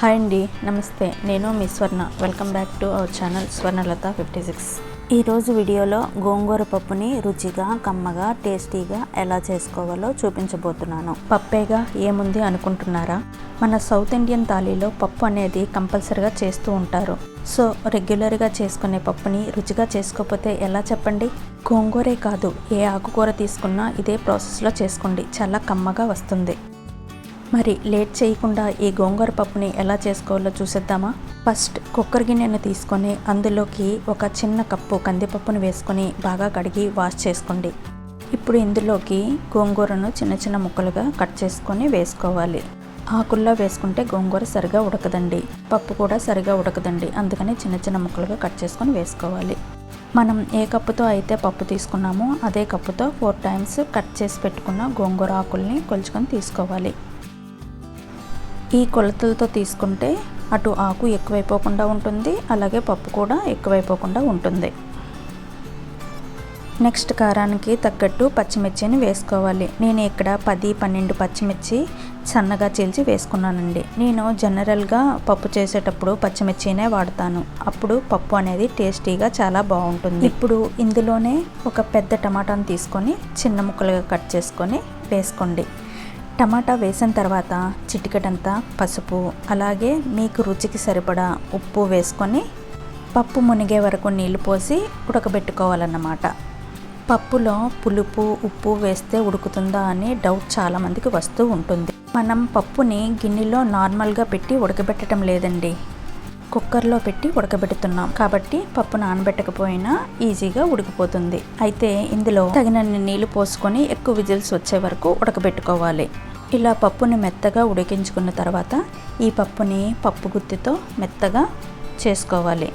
Hi అండి నమస్తే. నేను మీ Swarna. Welcome back to our channel Swarnalatha fifty six ఈరోజు వీడియోలో గోంగూర పప్పుని రుచిగా కమ్మగా టేస్టీగా ఎలా చేసుకోవాలో చూపించబోతున్నాను. పప్పేగా ఏముంది అనుకుంటున్నారా? మన సౌత్ ఇండియన్ థాలీలో పప్పు అనేది కంపల్సరిగా చేస్తూ ఉంటారు. సో రెగ్యులర్గా చేసుకునే పప్పుని రుచిగా చేసుకోకపోతే ఎలా చెప్పండి? గోంగూరే కాదు ఏ ఆకుకూర తీసుకున్నా ఇదే ప్రాసెస్లో చేసుకోండి. చాలా కమ్మగా వస్తుంది. మరి లేట్ చేయకుండా ఈ గోంగూర పప్పుని ఎలా చేసుకోవాలో చూసేద్దామా? ఫస్ట్ కుక్కర్ గిన్నెను తీసుకొని అందులోకి ఒక చిన్న కప్పు కందిపప్పును వేసుకొని బాగా కడిగి వాష్ చేసుకోండి. ఇప్పుడు ఇందులోకి గోంగూరను చిన్న చిన్న ముక్కలుగా కట్ చేసుకొని వేసుకోవాలి. ఆకుల్లో వేసుకుంటే గోంగూర సరిగా ఉడకదండి. పప్పు కూడా సరిగా ఉడకదండి. అందుకని చిన్న చిన్న ముక్కలుగా కట్ చేసుకొని వేసుకోవాలి. మనం ఏ కప్పుతో అయితే పప్పు తీసుకున్నామో అదే కప్పుతో ఫోర్ టైమ్స్ కట్ చేసి పెట్టుకున్న గోంగూర ఆకుల్ని కొలుచుకొని తీసుకోవాలి. ఈ కొలతలతో తీసుకుంటే అటు ఆకు ఎక్కువైపోకుండా ఉంటుంది అలాగే పప్పు కూడా ఎక్కువైపోకుండా ఉంటుంది. నెక్స్ట్ కారానికి తగ్గట్టు పచ్చిమిర్చిని వేసుకోవాలి. నేను ఇక్కడ పది పన్నెండు పచ్చిమిర్చి సన్నగా చీల్చి వేసుకున్నానండి. నేను జనరల్గా పప్పు చేసేటప్పుడు పచ్చిమిర్చినే వాడతాను. అప్పుడు పప్పు అనేది టేస్టీగా చాలా బాగుంటుంది. ఇప్పుడు ఇందులోనే ఒక పెద్ద టమాటాను తీసుకొని చిన్న ముక్కలుగా కట్ చేసుకొని వేసుకోండి. టమాటా వేసిన తర్వాత చిటికెడంతా పసుపు అలాగే మీకు రుచికి సరిపడా ఉప్పు వేసుకొని పప్పు మునిగే వరకు నీళ్ళు పోసి ఉడకబెట్టుకోవాలన్నమాట. పప్పులో పులుపు ఉప్పు వేస్తే ఉడుకుతుందా అనే డౌట్ చాలామందికి వస్తూ ఉంటుంది. మనం పప్పుని గిన్నెలో నార్మల్గా పెట్టి ఉడకబెట్టడం లేదండి. కుక్కర్లో పెట్టి ఉడకబెడుతున్నాం. కాబట్టి పప్పు నానబెట్టకపోయినా ఈజీగా ఉడికిపోతుంది. అయితే ఇందులో తగినన్ని నీళ్ళు పోసుకొని ఎక్కువ విజిల్స్ వచ్చే వరకు ఉడకబెట్టుకోవాలి. ఇలా పప్పుని మెత్తగా ఉడికించుకున్న తర్వాత ఈ పప్పుని పప్పు గుత్తితో మెత్తగా చేసుకోవాలి.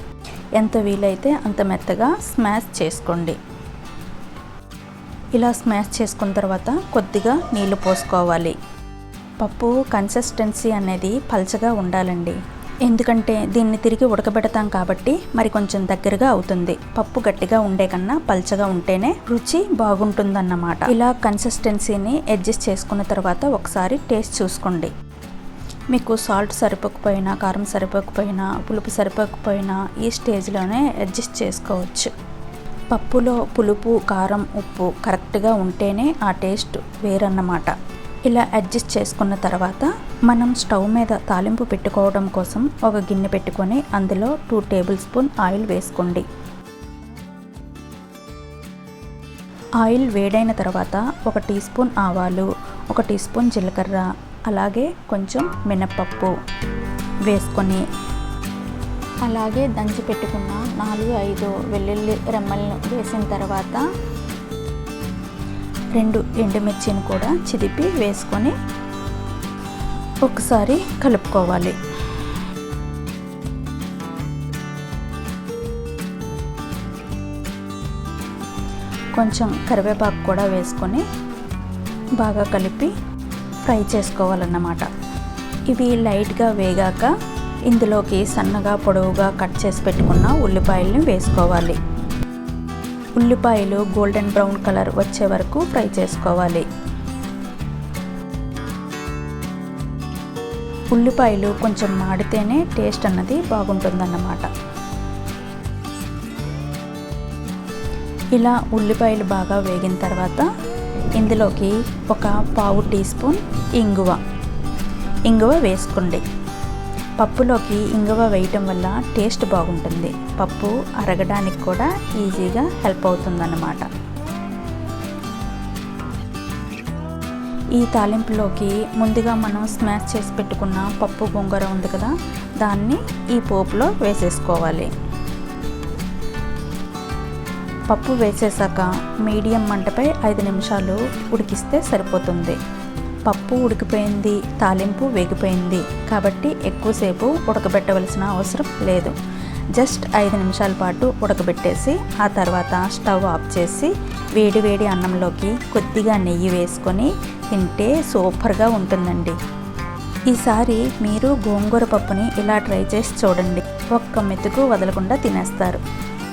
ఎంత వీలైతే అంత మెత్తగా స్మాష్ చేసుకోండి. ఇలా స్మాష్ చేసుకున్న తర్వాత కొద్దిగా నీళ్ళు పోసుకోవాలి. పప్పు కన్సిస్టెన్సీ అనేది పల్చగా ఉండాలండి. ఎందుకంటే దీన్ని తిరిగి ఉడకబెడతాం కాబట్టి మరి కొంచెం దగ్గరగా అవుతుంది. పప్పు గట్టిగా ఉండే కన్నా పల్చగా ఉంటేనే రుచి బాగుంటుందన్నమాట. ఇలా కన్సిస్టెన్సీని అడ్జస్ట్ చేసుకున్న తర్వాత ఒకసారి టేస్ట్ చూసుకోండి. మీకు సాల్ట్ సరిపోకపోయినా కారం సరిపోకపోయినా పులుపు సరిపోకపోయినా ఈ స్టేజ్లోనే అడ్జస్ట్ చేసుకోవచ్చు. పప్పులో పులుపు కారం ఉప్పు కరెక్ట్గా ఉంటేనే ఆ టేస్ట్ వేరన్నమాట. ఇలా అడ్జస్ట్ చేసుకున్న తర్వాత మనం స్టవ్ మీద తాలింపు పెట్టుకోవడం కోసం ఒక గిన్నె పెట్టుకొని అందులో టూ టేబుల్ స్పూన్ ఆయిల్ వేసుకోండి. ఆయిల్ వేడైన తర్వాత ఒక టీ స్పూన్ ఆవాలు ఒక టీ స్పూన్ జీలకర్ర అలాగే కొంచెం మినప్పప్పు వేసుకొని అలాగే దంచి పెట్టుకున్న నాలుగు ఐదు వెల్లుల్లి రెమ్మలను వేసిన తర్వాత రెండు ఎండుమిర్చిని కూడా చిదిపి వేసుకొని ఒకసారి కలుపుకోవాలి. కొంచెం కరివేపాకు కూడా వేసుకొని బాగా కలిపి ఫ్రై చేసుకోవాలన్నమాట. ఇవి లైట్గా వేగాక ఇందులోకి సన్నగా పొడవుగా కట్ చేసి పెట్టుకున్న ఉల్లిపాయలని వేసుకోవాలి. ఉల్లిపాయలు గోల్డెన్ బ్రౌన్ కలర్ వచ్చే వరకు ఫ్రై చేసుకోవాలి. ఉల్లిపాయలు కొంచెం మాడితేనే టేస్ట్ అన్నది బాగుంటుందన్నమాట. ఇలా ఉల్లిపాయలు బాగా వేగిన తర్వాత ఇందులోకి ఒక పావు టీ స్పూన్ ఇంగువ. ఇంగువ వేసుకోండి. పప్పులోకి ఇంగువ వేయటం వల్ల టేస్ట్ బాగుంటుంది. పప్పు అరగడానికి కూడా ఈజీగా హెల్ప్ అవుతుందన్నమాట. ఈ తాలింపులోకి ముందుగా మనం స్మాష్ చేసి పెట్టుకున్న పప్పు గొంగర ఉంది కదా దాన్ని ఈ పోపులో వేసేసుకోవాలి. పప్పు వేసేసాక మీడియం మంటపై ఐదు నిమిషాలు ఉడికిస్తే సరిపోతుంది. పప్పు ఉడికిపోయింది తాలింపు వేగిపోయింది. కాబట్టి ఎక్కువసేపు ఉడకబెట్టవలసిన అవసరం లేదు. జస్ట్ ఐదు నిమిషాల పాటు ఉడకబెట్టేసి ఆ తర్వాత స్టవ్ ఆఫ్ చేసి వేడి వేడి అన్నంలోకి కొద్దిగా నెయ్యి వేసుకొని తింటే సూపర్గా ఉంటుందండి. ఈసారి మీరు గోంగూర పప్పుని ఇలా ట్రై చేసి చూడండి. ఒక్క మెతుకు వదలకుండా తినేస్తారు.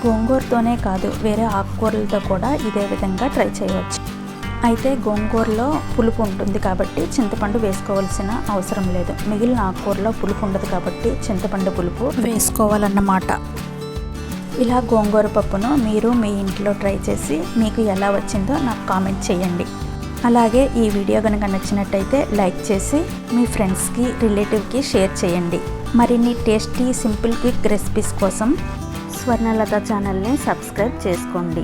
గోంగూరతోనే కాదు వేరే ఆకుకూరలతో కూడా ఇదే విధంగా ట్రై చేయవచ్చు. అయితే గోంగూరలో పులుపు ఉంటుంది కాబట్టి చింతపండు వేసుకోవాల్సిన అవసరం లేదు. మిగిలిన ఆకుకూరలో పులుపు ఉండదు కాబట్టి చింతపండు పులుపు వేసుకోవాలన్నమాట. ఇలా గోంగూర పప్పును మీరు మీ ఇంట్లో ట్రై చేసి మీకు ఎలా వచ్చిందో నాకు కామెంట్ చేయండి. అలాగే ఈ వీడియో కనుక నచ్చినట్టయితే లైక్ చేసి మీ ఫ్రెండ్స్కి రిలేటివ్కి షేర్ చేయండి. మరిన్ని టేస్టీ సింపుల్ క్విక్ రెసిపీస్ కోసం స్వర్ణలత ఛానల్ని సబ్స్క్రైబ్ చేసుకోండి.